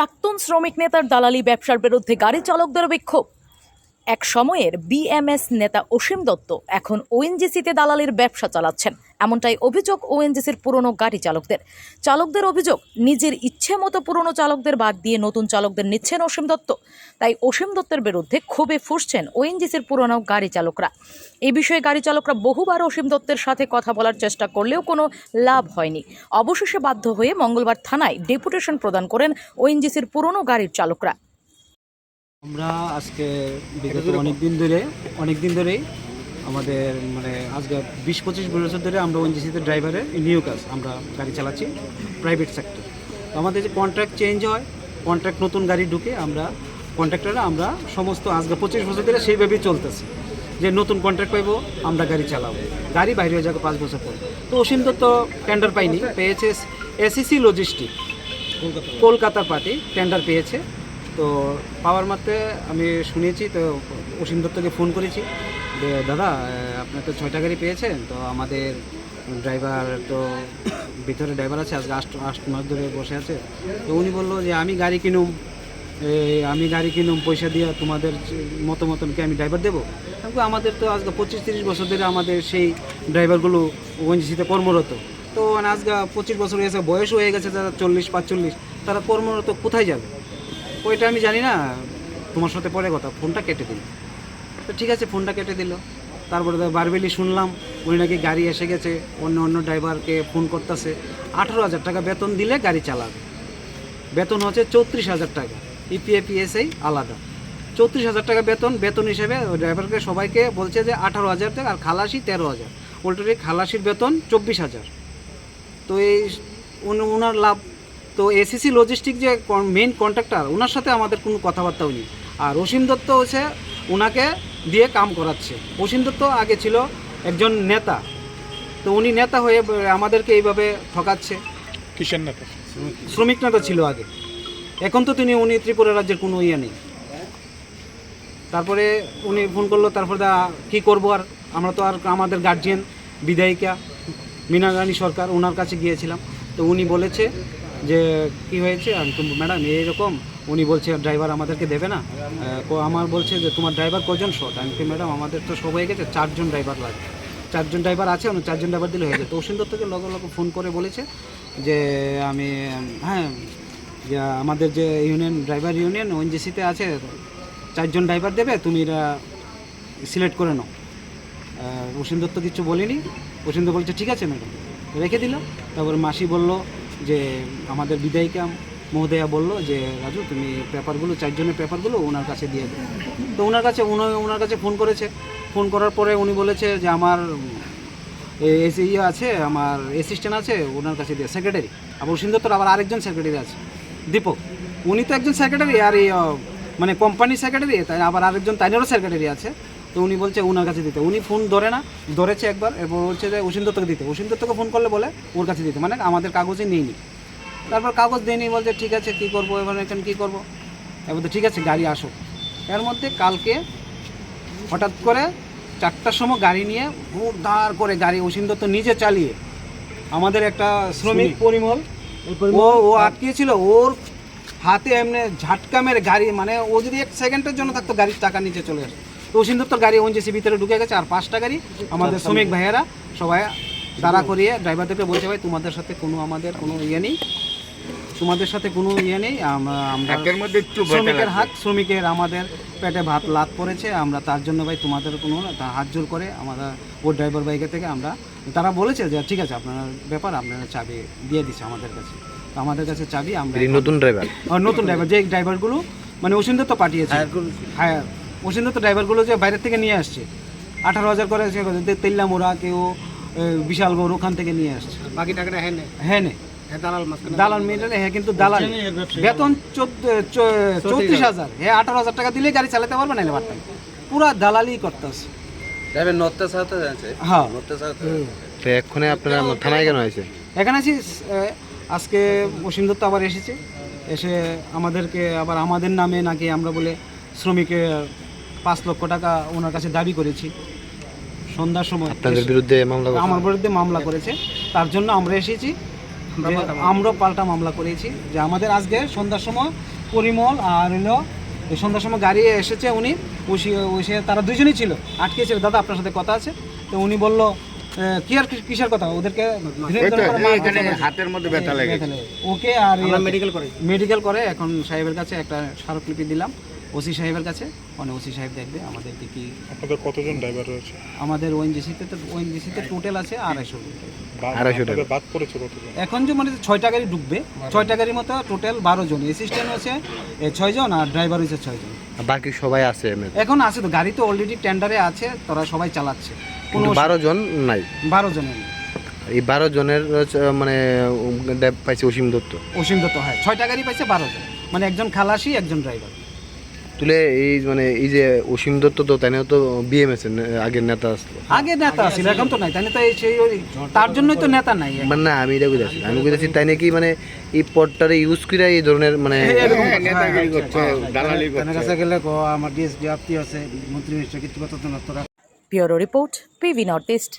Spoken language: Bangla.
প্রাক্তন শ্রমিক নেতার দালালি ব্যবসার বিরুদ্ধে গাড়ি চালকদের বিক্ষোভ। এক সময়ের বিএমএস নেতা অসীম দত্ত এখন ওএনজিসিতে দালালির ব্যবসা চালাচ্ছেন। এমনটাই অভিযোগ ওএনজিসির পুরনো গাড়ি চালকদের। চালকদের অভিযোগ, নিজের ইচ্ছে মতো পুরনো চালকদের বাদ দিয়ে নতুন চালকদের নিচ্ছেন অসীম দত্ত। তাই অসীম দত্তের বিরুদ্ধে ক্ষোভে ফুসছেন ওএনজিসির পুরনো গাড়ি চালকরা। এই বিষয়ে গাড়ি চালকরা বহুবার অসীম দত্তের সাথে কথা বলার চেষ্টা করলেও কোনো লাভ হয়নি। অবশেষে বাধ্য হয়ে মঙ্গলবার থানায় ডেপুটেশন প্রদান করেন ওএনজিসির পুরনো গাড়ির চালকরা। আমরা আজকে বিগত অনেক দিন ধরে অনেক দিন ধরেই আমাদের মানে আজকে বিশ পঁচিশ বছর ধরে আমরা ওএনজিসিতে ড্রাইভারের নিয়োগ কাজ আমরা গাড়ি চালাচ্ছি প্রাইভেট সেক্টর তো আমাদের যে কন্ট্রাক্ট চেঞ্জ হয় কন্ট্রাক্ট নতুন গাড়ি ঢুকে আমরা কন্ট্রাক্টররা আমরা সমস্ত আজকে পঁচিশ বছর ধরে সেইভাবেই চলতেছি যে নতুন কন্ট্রাক্ট পাইবো আমরা গাড়ি চালাবো। গাড়ি বাইরে হয়ে যাবে পাঁচ বছর পর। তো অসীম দত্ত টেন্ডার পাইনি পেয়েছে এসিসি লজিস্টিক কলকাতার পার্টি টেন্ডার পেয়েছে। তো পাওয়ার মাত্রে আমি শুনেছি, তো অসীম দত্তকে ফোন করেছি যে, দাদা আপনার তো ছয়টা গাড়ি পেয়েছেন, তো আমাদের ড্রাইভার তো ভিতরে ড্রাইভার আছে, আজকে আষ্ট আষ্ট মাস ধরে বসে আছে। তো উনি বলল যে, আমি গাড়ি কিনুম আমি গাড়ি কিনুম, পয়সা দিয়ে তোমাদের মতো মতন কি আমি ড্রাইভার দেবো। আমি আমাদের তো আজকে পঁচিশ তিরিশ বছর ধরে আমাদের সেই ড্রাইভারগুলো ওএনজিসিতে কর্মরত। তো মানে আজকে পঁচিশ বছর হয়ে গেছে বয়স হয়ে গেছে, তারা চল্লিশ, পাঁচচল্লিশ, তারা কর্মরত কোথায় যাবে? ওইটা আমি জানি না, তোমার সাথে পরে কথা, ফোনটা কেটে দিল। তো ঠিক আছে, ফোনটা কেটে দিল। তারপরে বারবেলি শুনলাম, উনি নাকি গাড়ি এসে গেছে, অন্য অন্য ড্রাইভারকে ফোন করতেছে। আঠারো হাজার টাকা বেতন দিলে গাড়ি চালাবে। বেতন হচ্ছে চৌত্রিশ হাজার টাকা। E ইপিএ, পিএসআই আলাদা। চৌত্রিশ হাজার টাকা বেতন বেতন হিসেবে ওই ড্রাইভারকে সবাইকে বলছে যে আঠারো হাজার টাকা আর খালাসি তেরো হাজার। উল্টোটি খালাসির বেতন চব্বিশ হাজার। তো এই ওনার লাভ তো এসিসি লজিস্টিক যে মেইন কন্ট্রাক্টর ওনার সাথে আমাদের কোনো কথাবার্তাও নেই। আর অসীম দত্ত হচ্ছে ওনাকে দিয়ে কাম করাচ্ছে। অসীম দত্ত আগে ছিল একজন নেতা। তো উনি নেতা হয়ে আমাদেরকে এইভাবে ঠকাচ্ছে। কিসের নেতা? শ্রমিক নেতা ছিল আগে। এখন তো তিনি উনি ত্রিপুরা রাজ্যের কোনো ইয়ে নেই। তারপরে উনি ফোন করল তারপরে দা কী করব আর? আমরা তো আর আমাদের গার্জিয়ান বিধায়িকা মীনা রানী সরকার ওনার কাছে গিয়েছিলাম। তো উনি বলেছে যে কি হয়েছে? ম্যাডাম, এইরকম উনি বলছে, ড্রাইভার আমাদেরকে দেবে না? আমার বলছে যে, তোমার ড্রাইভার কজন শর্ট আমি কি ম্যাডাম, আমাদের তো সব হয়ে গেছে, চারজন ড্রাইভার লাগে চারজন ড্রাইভার আছে অন্য চারজন ড্রাইভার দিলে হয়ে যায়। তো অসীম দত্তকে লগে লগে ফোন করে বলেছে যে, আমি হ্যাঁ যে আমাদের যে ইউনিয়ন, ড্রাইভার ইউনিয়ন, ওএনজিসিতে আছে, চারজন ড্রাইভার দেবে, তুমি এরা সিলেক্ট করে নাও। অসীম দত্ত কিছু বলেনি। অসীম দত্ত বলছে, ঠিক আছে, ম্যাডাম। রেখে দিল। তারপর মাসি বলল যে আমাদের বিদায়িকা মহোদয়া বলল যে, রাজু, তুমি পেপারগুলো, চারজনের পেপারগুলো ওনার কাছে দিয়ে দেবে তো ওনার কাছে ওনার কাছে ফোন করেছে। ফোন করার পরে উনি বলেছে যে, আমার এসি ইয়ে আছে, আমার অ্যাসিস্ট্যান্ট আছে, ওনার কাছে দিয়ে সেক্রেটারি আবার দত্তর আবার আরেকজন সেক্রেটারি আছে, দীপক। উনি তো একজন সেক্রেটারি আর মানে কোম্পানির সেক্রেটারি তাই আবার আরেকজন, তাইনেরও সেক্রেটারি আছে। তো উনি বলছে ওনার কাছে দিতে। উনি ফোন ধরে না ধরেছে একবার এরপর বলছে যে অসীম দত্তকে দিতে। অসীম দত্তকে ফোন করলে বলে ওর কাছে দিতে। মানে আমাদের কাগজে নেইনি। তারপর কাগজ দেয়নি বলছে ঠিক আছে কী করব এবার এখন কী করব? এবার তো ঠিক আছে গাড়ি আসো। এর মধ্যে কালকে হঠাৎ করে চারটার সময় গাড়ি নিয়ে হুড়ধার করে গাড়ি অসীম দত্ত নিজে চালিয়ে আমাদের একটা শ্রমিক পরিমল? ও ও আটকিয়েছিল। ওর হাতে এমনি ঝাটকা মেরে গাড়ি মানে ও যদি এক সেকেন্ডের জন্য থাকতো গাড়ির টাকা নিচে চলে আসে তো অসীম দত্তর গাড়ি ওনজিসি ভিতরে ঢুকে গেছে আর পাঁচটা গাড়ি আমাদের শ্রমিক ভাইয়েরা সবাই দাঁড়া করিয়ে ড্রাইভারদেরকে বলছে ভাই তোমাদের সাথে কোনো আমাদের কোনো ইয়ে নেই। তোমাদের সাথে কোনো ইয়ে নেই। আমরা শ্রমিকের হাত শ্রমিকের আমাদের পেটে ভাত লাত পড়েছে। আমরা তার জন্য ভাই তোমাদের কোনো হাত জোর করে আমরা ও ড্রাইভার বাইকে থেকে আমরা তারা বলেছে যে ঠিক আছে আপনার ব্যাপার আপনারা চাবি দিয়ে দিচ্ছে আমাদের কাছে। তো আমাদের কাছে চাবি আমরা নতুন ড্রাইভার নতুন ড্রাইভার যে ড্রাইভারগুলো মানে অসিন্দ তো পাঠিয়েছে। হ্যাঁ অসিন্দ তো ড্রাইভারগুলো যে বাইরের থেকে নিয়ে আসছে। আঠারো হাজার করে তেল্লা মোড়া কেউ বিশালগড় ওখান থেকে নিয়ে আসছে। বাকি টাকাটা হ্যাঁ হ্যাঁ হ্যাঁ দালাল মেয়েটারে হ্যাঁ কিন্তু দালাল। বেতন চোদ্দ চৌত্রিশ হাজার। হ্যাঁ আঠারো হাজার টাকা দিলেই গাড়ি চালাতে পারবে না পারতাম পুরা দালালি করতেছে। হ্যাঁ। তো এক্ষুনি আপনারা থানায় কেন হয়েছে এখানে আছি আজকে অসীম দত্ত আবার এসেছে। এসে আমাদেরকে আবার আমাদের নামে নাকি আমরা বলে শ্রমিকের পাঁচ লক্ষ টাকা ওনার কাছে দাবি করেছি। সন্ধ্যার সময় আপনাদের বিরুদ্ধে মামলা আমার বিরুদ্ধে মামলা করেছে। তার জন্য আমরা এসেছি যে আমরা পাল্টা মামলা করেছি। যে আমাদের আজকে সন্ধ্যার সময় পরিমল আর হলো সন্ধ্যার সময় গাড়ি এসেছে উনি ওসি ওসে তারা দুজনেই ছিল আটকে ছিল। দাদা আপনার সাথে কথা আছে? তো উনি বলল কি আর কিসের কথা? ওদেরকে হাতের মধ্যে ব্যথা লেগেছে। ওকে আর মেডিকেল করে। মেডিকেল করে এখন সাহেবের কাছে একটা স্মারকলিপি দিলাম। ওসি সাহেবের কাছে। মানে ওসি সাহেব দেখবে আমাদেরকে কি আপনাদের কতজন ড্রাইভার রয়েছে? আমাদের ওএনজিসিতে তো ওএনজিসিতে টোটাল আছে আড়াইশো। আড়াইশো টাকা। বাদ পড়েছে কতজন? এখন যে মানে ছয়টা গাড়ি ঢুকবে ছয়টা গাড়ির মতো টোটাল বারো জন। অ্যাসিস্ট্যান্ট হচ্ছে এ, ছয়জন আর ড্রাইভার হচ্ছে ছয়জন আর বাকি সবাই আছে এখন আছে তো গাড়ি তো অলরেডি টেন্ডারে আছে তারা সবাই চালাচ্ছে। কোনো বারো জন নাই? বারো জনের। এই বারো জনের মানে পাইছে অসীম দত্ত? অসীম দত্ত হয় ছয়টা গাড়ি পাইছে বারো জন। মানে একজন খালাসি একজন ড্রাইভার তুলে এই মানে এই যে অসীম দত্ত তো তাই তো বিএমএস এর আগের নেতা আসলো আগে নেতা ছিল এখন তো নাই। তাই তো এই সেই তার জন্যই তো নেতা নাই। মানে না আমি এটা বুঝেছি আমি বুঝেছি তাই নাকি মানে এই পদটারে ইউজ করে এই ধরনের মানে করছে দালালি করছে। কাছে গেলে আমার ডিএসপি আপনি আছে মন্ত্রী মিনিস্টার কিছু কথা তো না তোরা। Bureau report PV north east